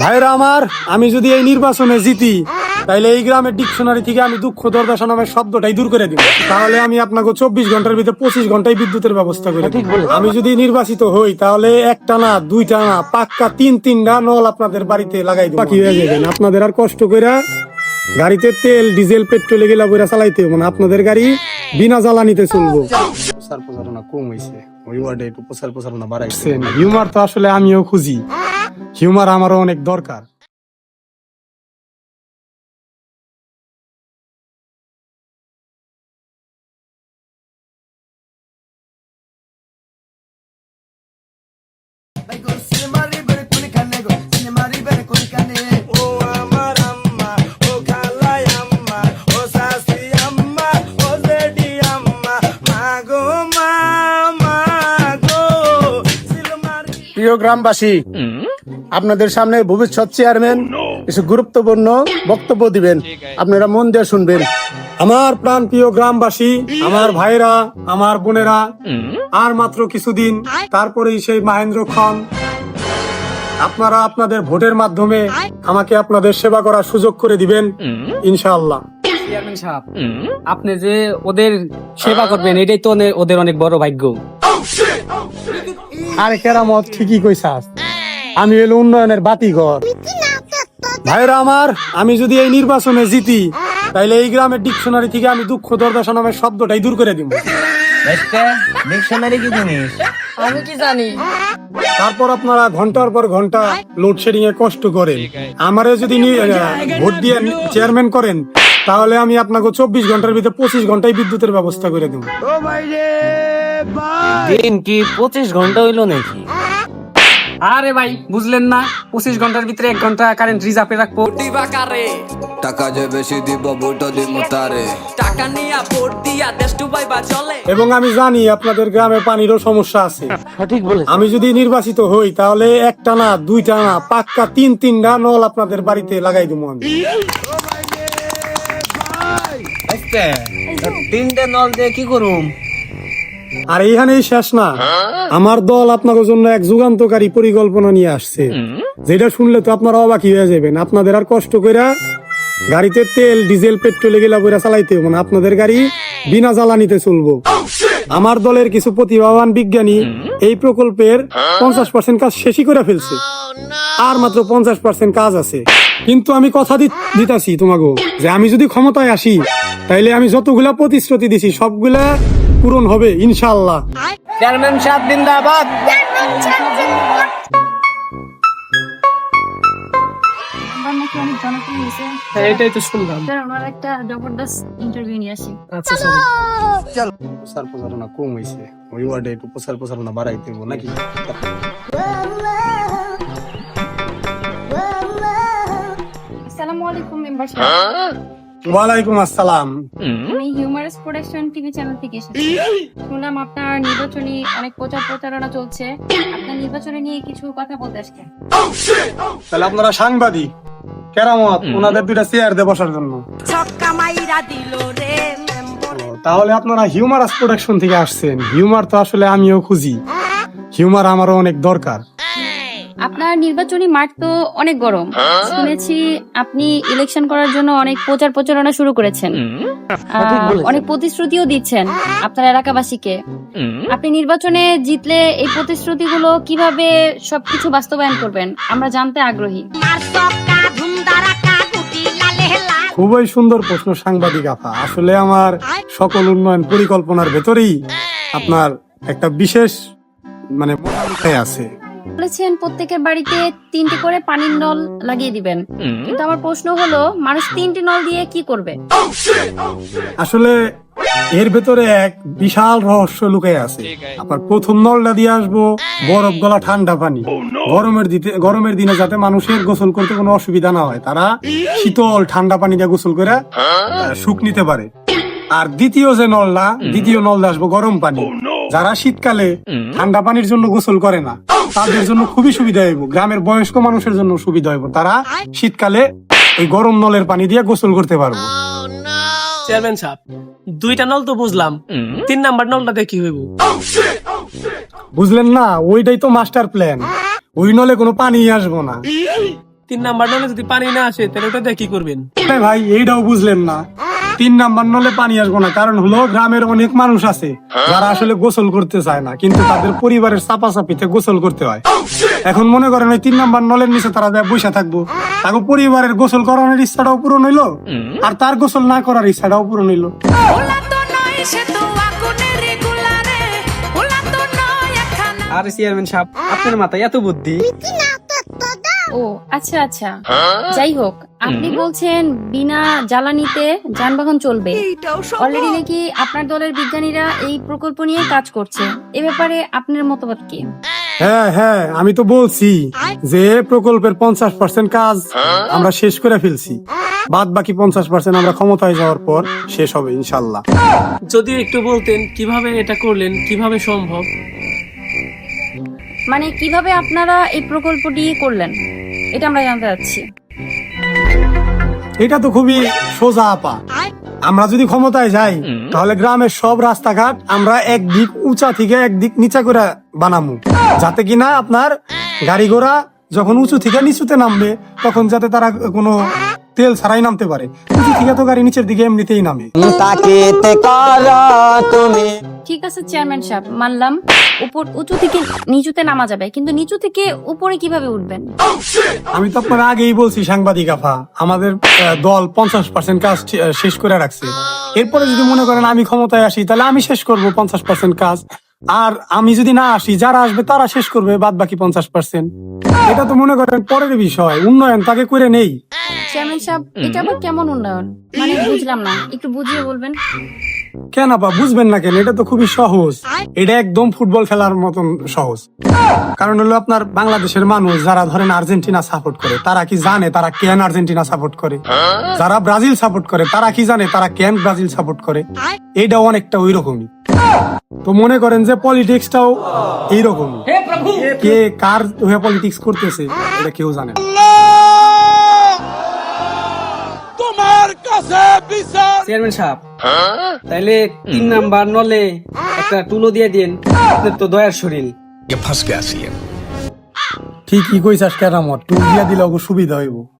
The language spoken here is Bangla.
ভাইরা আমার আমি যদি এই নির্বাচনে জিতি তাহলে এই গ্রামের ডিকশনারি থেকে আমি দুঃখ দর্দশা নামের শব্দটাই দূর করে দিব। তাহলে আমি আপনাকে চব্বিশ ঘণ্টার ভিতরে পঁচিশ ঘন্টায় বিদ্যুতের ব্যবস্থা করে আমি যদি নির্বাচিত হই তাহলে একটা না দুইটা না পাক্কা তিন তিনটা নল আপনাদের বাড়িতে লাগাই দিব। কি হয়ে যাবেন আপনাদের আর কষ্ট করে গাড়িতে তেল ডিজেল পেট্রোল এগুলা করে চালাইতে হবে না। আপনাদের গাড়ি বিনা জ্বালানিতে চলবো। প্রচার প্রচারণা কম হয়েছে ওই ওয়ার্ডে একটু প্রচার প্রচারণা বাড়াইছে। হিউমার তো আসলে আমিও খুঁজি। হিউমার আমারও অনেক দরকার। প্রিয় গ্রামবাসী আপনাদের সামনে ভবিষ্যৎ চেয়ারম্যান কিছু গুরুত্বপূর্ণ বক্তব্য দিবেন। আপনারা মন দিয়ে শুনবেন। আমার প্রাণ প্রিয় গ্রামবাসী আমার ভাইরা আমার বোনেরা আর মাত্র কিছুদিন তারপরেই সেই মাহেন্দ্র খন। আপনারা আপনাদের ভোটের মাধ্যমে আমাকে আপনাদের সেবা করার সুযোগ করে দিবেন ইনশাআল্লাহ। চেয়ারম্যান সাহেব আপনি যে ওদের সেবা করবেন এটাই তো ওদের অনেক বড় ভাগ্য। আরে কেরামত ঠিকই কইছাস। আমি এলো উন্নয়নের বাতিঘর। ভাইরা আমার আমি যদি এই নির্বাচনে জিতি তাইলে এই গ্রামের ডিকশনারি থেকে আমি দুঃখ দর্দশা নামের শব্দটাই দূর করে দিব। ডিকশনারি কি জিনিস? আমি কি জানি? তারপর আপনারা ঘণ্টার পর ঘণ্টা লোডশেডিং এ কষ্ট করেন। আমারে যদি ভোট দিয়ে চেয়ারম্যান করেন তাহলে আমি আপনাকে চব্বিশ ঘণ্টার ভিতরে পঁচিশ ঘন্টায় বিদ্যুতের ব্যবস্থা করে দেবো। দিন কি পঁচিশ ঘণ্টা হইল নাকি? আরে ভাই বুঝলেন না? পঁচিশ ঘণ্টার ভিতরে এক ঘণ্টা কারেন্ট রিজার্ভে রাখব। দিবা কারে? টাকা যে বেশি দিব বইটা দিব তারে। টাকা নিয়া ভোট দিয়া দেশ ডুবাই বা চলে। এবং আমি জানি আপনাদের গ্রামে পানিরও সমস্যা আছে। সঠিক বলে আমি যদি নির্বাচিত হই তাহলে একটা না দুইটা না পাক্কা তিন তিনটা নল আপনাদের বাড়িতে লাগাই দেবো আমি। তিনটে নল দিয়ে কি করুম? আর এইখানেই শেষ না। আমার দল আপনাদের জন্য এক যুগান্তকারী পরিকল্পনা নিয়ে আসছে। যেটা শুনলে তো আপনারা অবাকি হয়ে যাবেন। আপনাদের আর কষ্ট কইরা গাড়িতে তেল, ডিজেল, পেট্রোল এগুলা করে চালাইতে হবে না আপনাদের গাড়ি বিনা জ্বালানিতে চলবো। আমার দলের কিছু প্রতিভাবান বিজ্ঞানী এই প্রকল্পের পঞ্চাশ পার্সেন্ট কাজ শেষই করে ফেলছে। আর মাত্র পঞ্চাশ পার্সেন্ট কাজ আছে। কিন্তু আমি কথা দিতাছি তোমাকে যে আমি যদি ক্ষমতায় আসি, তাইলে আমি যতগুলা প্রতিশ্রুতি দিছি, সবগুলা পূরণ হবে ইনশাআল্লাহ। চেয়ারম্যান সাহেব জিন্দাবাদ। হয়েছে এটাই তো শুনলাম। আমার একটা জবরদস্ত ইন্টারভিউ নিয়ে আসি। আচ্ছা প্রচার প্রচারণা কম হয়েছে ওই ওয়ার্ডে একটু প্রচার প্রচারণা বাড়াইতে হবে নাকি? আসসালামু আলাইকুম মেম্বার ওয়ালাইকুম আসসালাম। আমি হিউমারাস প্রোডাকশন টিভি চ্যানেল থেকে এসেছি। শুনলাম আপনার নির্বাচনী অনেক প্রচার প্রচারণা চলছে। আপনার নির্বাচনে নিয়ে কিছু কথা বলতে আসছেন তাহলে আপনারা সাংবাদিক কেরামত ওনাদের দুইটা চেয়ার দিয়ে বসার জন্য। তাহলে আপনারা হিউমারাস প্রোডাকশন থেকে আসছেন। হিউমার তো আসলে আমিও খুঁজি। হিউমার আমারও অনেক দরকার। আপনার নির্বাচনী মাঠ তো অনেক গরম। শুনেছি আপনি ইলেকশন করার জন্য অনেক প্রচার প্রচারণা শুরু করেছেন। অনেক প্রতিশ্রুতিও দিচ্ছেন আপনার এলাকাবাসীকে। আপনি নির্বাচনে জিতলে এই প্রতিশ্রুতিগুলো কীভাবে সবকিছু বাস্তবায়ন করবেন? আমরা জানতে আগ্রহী। খুবই সুন্দর প্রশ্ন সাংবাদিক আপা। আসলে আমার সকল উন্নয়ন পরিকল্পনার ভেতরেই আপনার একটা বিশেষ মানে আছে। বলেছেন প্রত্যেকের বাড়িতে তিনটি করে পানির নল লাগিয়ে দিবেন। কিন্তু আমার প্রশ্ন হলো মানুষ তিনটি নল দিয়ে কি করবে? আসলে এর ভেতরে এক বিশাল রহস্য লুকাই আছে। আপনার প্রথম নলটা দিয়ে আসব বরফ গলা ঠান্ডা পানি। গরমের দিতে গরমের দিনে যাতে মানুষের গোসল করতে কোনো অসুবিধা না হয় তারা শীতল ঠান্ডা পানি দিয়ে গোসল করে সুখ নিতে পারে। আর দ্বিতীয় যে নলটা দ্বিতীয় নলটা আসব গরম পানি। যারা শীতকালে ঠান্ডা পানির জন্য গোসল করে না তাদের জন্য খুবই সুবিধা হইব। গ্রামের বয়স্ক মানুষের জন্য সুবিধা হইব। তারা শীতকালে এই গরম নলের পানি দিয়ে গোসল করতে পারব। চেয়ারম্যান সাহেব দুইটা নল তো বুঝলাম। তিন নাম্বার নলটা দেখি হইব? বুঝলেন না ওইটাই তো মাস্টার প্ল্যান। ওই নলে কোনো পানি আসব না। তিন নাম্বার নলে যদি পানি না আসে তাহলে ওটা দিয়ে কি করবেন? ভাই এইটাও বুঝলেন না। তিন নাম্বার নলে পানি আসব না, কারণ হলো গ্রামের অনেক মানুষ আছে যারা আসলে গোসল করতে চায় না, কিন্তু তাদের পরিবারের চাপা চাপিতে গোসল করতে হয়। এখন মনে করেন ওই তিন নাম্বার নলের নিচে তারা যায় বসে থাকব, তাকে পরিবারের গোসল করানোর ইচ্ছাটাও পূরণ হইল, আর তার গোসল না করার ইচ্ছাটাও পূরণ হইল। আরে চেয়ারম্যান সাহেব, আপনার মাথায় এত বুদ্ধি? ও আচ্ছা আচ্ছা। যাই হোক আপনি বলছেন বিনা জ্বালানিতে যানবাহন চলবে। অলরেডি নাকি আপনার দলের বিজ্ঞানীরা এই প্রকল্প নিয়ে কাজ করছে। এ ব্যাপারে আপনার মতামত কি? হ্যাঁ হ্যাঁ আমি তো বলছি যে প্রকল্পের পঞ্চাশ পার্সেন্ট কাজ আমরা শেষ করে ফেলছি। বাদ বাকি পঞ্চাশ পার্সেন্ট আমরা ক্ষমতায় যাওয়ার পর শেষ হবে ইনশাল্লাহ। যদি একটু বলতেন কীভাবে এটা করলেন কীভাবে সম্ভব? মানে কীভাবে আপনারা এই প্রকল্পটি করলেন? এটা আমরা জানতে চাচ্ছি। এটা তো খুবই সোজা আপা। আমরা যদি ক্ষমতায় যাই তাহলে গ্রামের সব রাস্তাঘাট আমরা একদিক উঁচা থেকে একদিক নিচা করে বানামু। যাতে কিনা আপনার গাড়ি ঘোড়া যখন উঁচু থেকে নিচুতে নামবে তখন যাতে তারা কোনো তেল ছাড়াই নামতে পারে। উঁচু থেকে তো গাড়ি নিচের দিকে এমনিতেই নামে। ঠিক আছে চেয়ারম্যান সাহেব মানলাম। উপর উঁচু থেকে নিচুতে নামা যাবে কিন্তু নিচু থেকে উপরে কীভাবে উঠবেন? আমি তো আপনার আগেই বলছি সাংবাদিক আফা আমাদের আহ, দল পঞ্চাশ পার্সেন্ট কাজ ঠি- আহ, শেষ করে রাখছে। এরপরে যদি মনে করেন আমি ক্ষমতায় আসি তাহলে আমি শেষ করব পঞ্চাশ পার্সেন্ট কাজ। আর আমি যদি না আসি যারা আসবে তারা শেষ করবে বাদ বাকি পঞ্চাশ পার্সেন্ট এটা তো মনে করেন পরের বিষয় উন্নয়ন তাকে করে নেই। চেয়ারম্যান সাহেব এটা আবার কেমন উন্নয়ন? মানে বুঝলাম না একটু বুঝিয়ে বলবেন? কেন আপা? বুঝবেন না কেন? এটা তো খুবই সহজ। এটা একদম ফুটবল খেলার মতন সহজ। কারণ হলো আপনার বাংলাদেশের মানুষ যারা ধরেন আর্জেন্টিনা সাপোর্ট করে তারা কি জানে তারা কেন আর্জেন্টিনা সাপোর্ট করে? যারা ব্রাজিল সাপোর্ট করে তারা কি জানে তারা কেন ব্রাজিল সাপোর্ট করে? এইটাও অনেকটা ওই রকমই তো মনে করেন যে পলিটিক্সটাও এইরকমই। কে কার হয়ে পলিটিক্স করতেছে এটা কেউ জানে না। চেয়ারম্যান সাহেব। তাইলে তিন নাম্বার নলে একটা টুলো দিয়ে দিন আপনার তো দয়ার শরীর। ঠিকই কইছাস আমার টুল দিয়া দিলে ওকে সুবিধা হইব।